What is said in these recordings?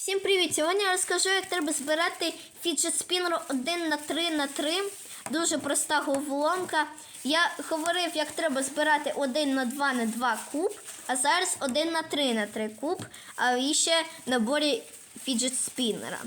Всім привіт! Сьогодні я розкажу, як треба збирати фіджет спіннер 1 на 3 на 3 Дуже проста головоломка. Я говорив, як треба збирати 1 на 2 на 2 куб, а зараз 1 на 3 на 3 куб, а ще наборі фіджет спіннера.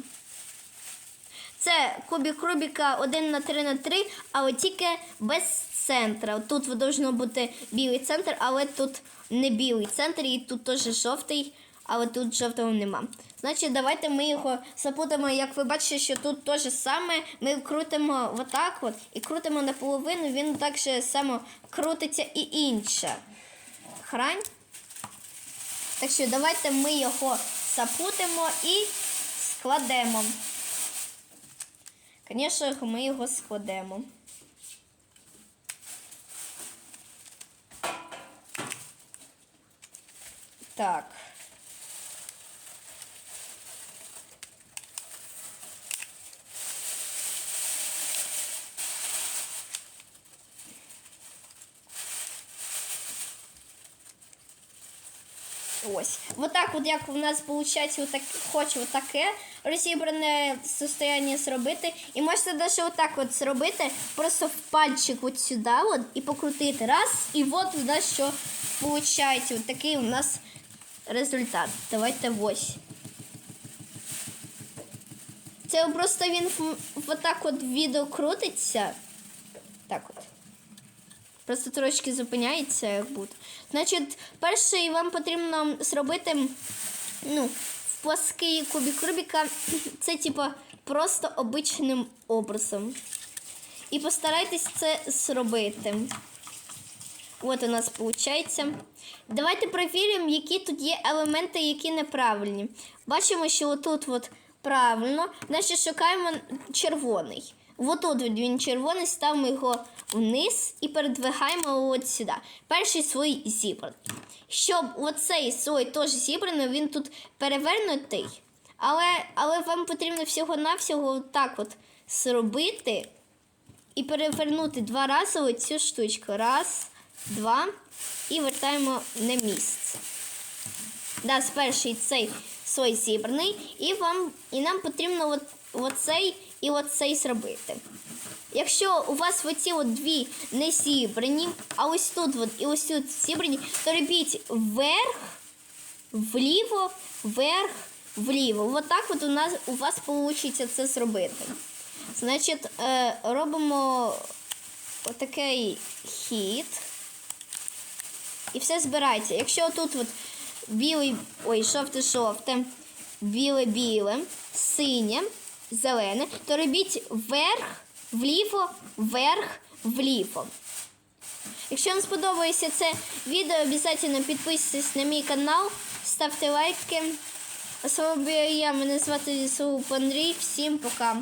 Це кубик Рубіка 1 на 3 на 3, але тільки без центра. Тут должно бути білий центр, але тут не білий центр, і тут теж жовтий, але тут жовтого нема. Значить, давайте ми його запутаємо, як ви бачите, що тут те ж саме. Ми крутимо отак от і крутимо наполовину, він так же само крутиться і інше. Хрань. Так що давайте ми його запутаємо і складемо. Звісно, ми його складемо. Так. Ось. Вот так от, як у нас виходить, отак, хочу отаке розібране состояння зробити. І можете навіть отак от зробити, просто в пальчик от сюди от, і покрутити. Раз, і от у нас що виходить. От такий у нас результат. Давайте ось. Це просто він отак от відео крутиться. Так от. Просто трошки зупиняється, як будто. Значить, перше вам потрібно зробити ну, плоский кубик Рубіка. Це типа просто обичним образом. І постарайтесь це зробити. От у нас виходить. Давайте перевіримо, які тут є елементи, які неправильні. Бачимо, що отут от правильно. Значить, шукаємо червоний. Отут от він червоний, ставимо його вниз і передвигаємо от сюди. Перший слой зібраний. Щоб оцей слой теж зібраний, він тут перевернутий. Але, але вам потрібно всього-навсього так от зробити і перевернути два рази оцю штучку. Раз, два. І вертаємо на місце. Да, перший цей слой зібраний, і вам, і нам потрібно от, оцей і оцей зробити. Якщо у вас оці от дві не зібрані, а ось тут от, і ось тут зібрані, то робіть вверх, вліво, вверх, вліво. От от у нас у вас вийде це зробити. Значить, е, робимо отакий хід. І все збирається. Якщо тут от білий, ой, жовте-жовте, біле-біле, синє, зелене, то робіть вверх, вліво, вверх, вліво. Якщо вам сподобається це відео, обов'язково підписуйтесь на мій канал, ставте лайки. Вами я, мене звати Сауп Андрій. Всім пока.